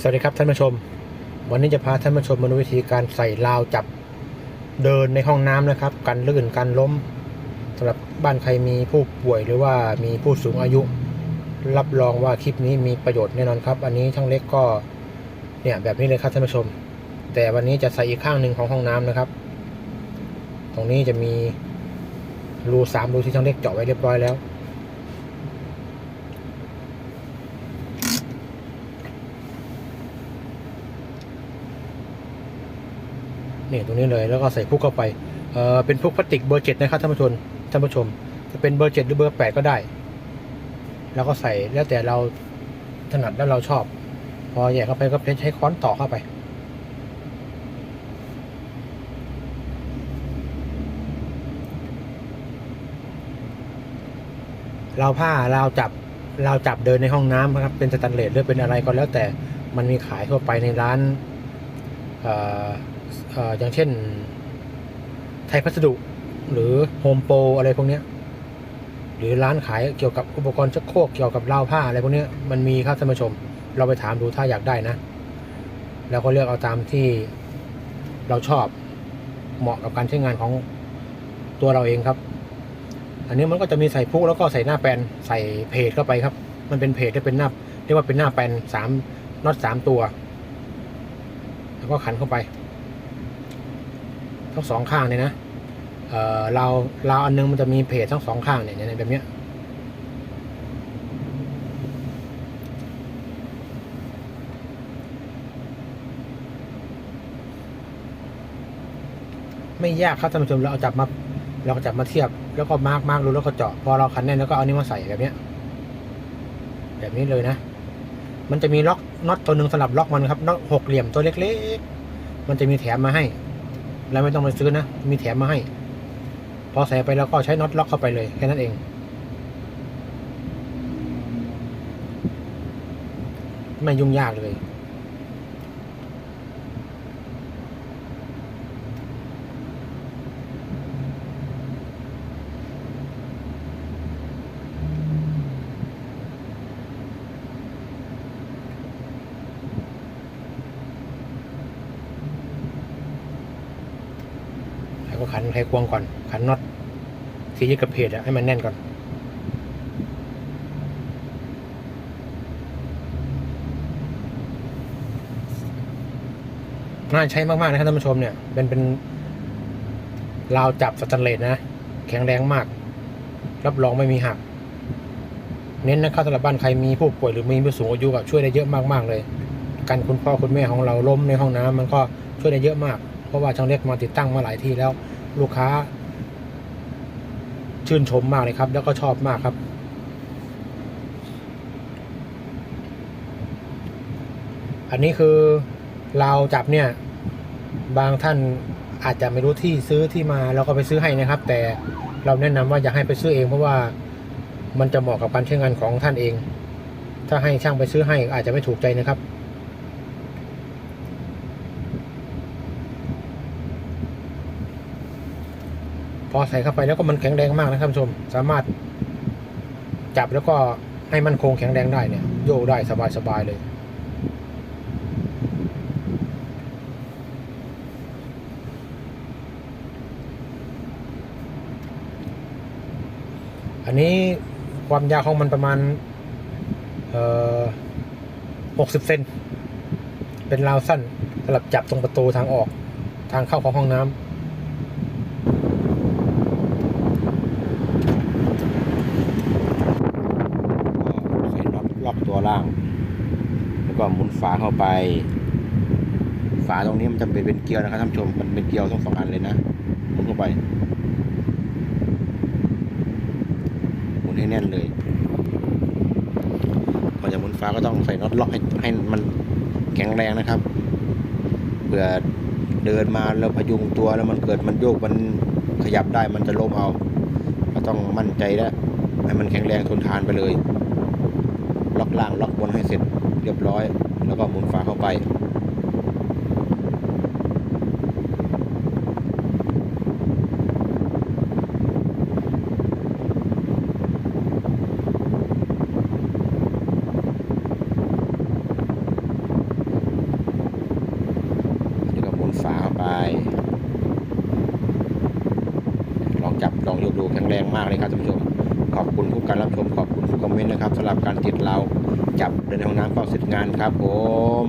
สวัสดีครับท่านผู้ชม วันนี้จะพาท่านผู้ชมมาดูวิธีการใส่ราวจับเดินในห้องน้ำนะครับ กันลื่นกันล้มสำหรับบ้านใครมีผู้ป่วยหรือว่ามีผู้สูงอายุ รับรองว่าคลิปนี้มีประโยชน์แน่นอนครับ อันนี้ช่างเล็กก็เนี่ยแบบนี้เลยครับท่านผู้ชม แต่วันนี้จะใส่อีกข้างหนึ่งของห้องน้ำนะครับ ตรงนี้จะมีรูสามรูที่ช่างเล็กเจาะไว้เรียบร้อยแล้ว นี่ตรงนี้เลยแล้วก็ใส่พุกเข้าไปเออเป็นพุกพลาสติกเบอร์เจ็ดนะครับท่านผู้ชมท่านผู้ชม จะเป็นเบอร์เจ็ดหรือเบอร์แปดก็ได้ แล้วก็ใส่แล้วแต่เราถนัดแล้วเราชอบ พอแยกเข้าไปก็ใช้ค้อนต่อเข้าไปเราวผ้าเราวจับเราวจับเดินในห้องน้ำนะครับเป็นสแตนเลสหรือเป็นอะไรก็แล้วแต่มันมีขายทั่วไปในร้านเอย่างเช่น ไทยพัสดุ หรือโฮมโปรอะไรพวกนี้หรือร้านขายเกี่ยวกับอุปกรณ์ชักโครกเกี่ยวกับราวผ้าอะไรพวกนี้มันมีครับท่านผู้ชม เราไปถามดูถ้าอยากได้นะ แล้วก็เลือกเอาตามที่เราชอบเหมาะกับการใช้งานของตัวเราเองครับ อันนี้มันก็จะมีใส่พุกแล้วก็ใส่หน้าแปนใส่เพจเข้าไปครับ มันเป็นเพจที่เป็นหน้าเรียกว่าเป็นหน้าแปนสามน็อตสามตัว แล้วก็ขันเข้าไป ทั้งสองข้างเนี่ยนะเอ่อราเราอันนึงมันจะมีเพจทั้งสองข้างเนี่ยแบบเนี้ยไม่ยากครับท่านผู้ชมเราเอาจับมาเราก็จับมาเทียบ แล้วก็มาร์กมาร์กดูแล้วก็เจาะพอเราขันแน่นแล้วก็เอานี้มาใส่แบบเนี้ย แบบนี้เลยนะ มันจะมีล็อกน็อตตัวหนึ่งสำหรับล็อกมันครับน็อตหกเหลี่ยมตัวเล็ก ๆ มันจะมีแถมมาให้ แล้วไม่ต้องไปซื้อนะ มีแถมมาให้ พอใส่ไปแล้วก็ใช้น็อตล็อกเข้าไปเลยแค่นั้นเอง ไม่ยุ่งยากเลย ขันไขควงก่อน ขันน็อตที่ยึดกับเพจอะให้มันแน่นก่อน น่าใช้มากๆนะครับท่านผู้ชมเนี่ย เป็นเป็นราวจับสแตนเลสนะ แข็งแรงมาก รับรองไม่มีหัก เน้นนะครับสำหรับบ้านใครมีผู้ป่วยหรือมีผู้สูงอายุอะช่วยได้เยอะมากๆเลยการคุณพ่อคุณแม่ของเราล้มในห้องน้ำมันก็ช่วยได้เยอะมาก เพราะว่าช่างเล็กมาติดตั้งมาหลายที่แล้ว ลูกค้า ชื่นชมมากเลยครับ แล้วก็ชอบมากครับ อันนี้คือเราจับเนี่ย บางท่านอาจจะไม่รู้ที่ซื้อที่มาเราก็ไปซื้อให้นะครับ แต่เราแนะนำว่าอย่าให้ไปซื้อเองเพราะว่ามันจะเหมาะกับการใช้งานของท่านเอง ถ้าให้ช่างไปซื้อให้อาจจะไม่ถูกใจนะครับ อใส่เข้าไปแล้วก็มันแข็งแรงมากนะครับผู้ชม สามารถจับแล้วก็ให้มันคงแข็งแรงได้เนี่ย โยกได้สบายๆเลย อันนี้ความยาวของมันประมาณเอ่อหกสิบเซนเป็นราวสั้นสำหรับจับตรงประตูทางออกทางเข้าของห้องน้ำ ก็ใส่น็อตล็อกตัวล่าง แล้ว ก็หมุนฝาเข้าไป ฝาตรงนี้มันจะเป็นเป็นเกลียวนะครับท่านผู้ชมมันเป็นเกลียวทั้งสองอันเลยนะหมุนเข้าไปหมุนให้แน่นเลยก่อนจะหมุนฝาก็ต้องใส่น็อตล็อกให้ให้มันแข็งแรงนะครับเผื่อเดินมาแล้วพยุงตัวแล้วมันเกิดมันโยกมันขยับได้มันจะล้มเอา ก็ต้องมั่นใจแล้วให้มันแข็งแรงทนทานไปเลย ล็อกล่างล็อกบนให้เสร็จเรียบร้อย แล้วก็หมุนฝาเข้าไป ลอง จับลองยกดูแข็งแรงมากเลยครับท่านผู้ชม ขอบคุณทุกการรับชมขอบคุณทุกคอมเมนต์นะครับสำหรับการติดเราจับเดินในห้องน้ำเฝ้าเสร็จงานครับผม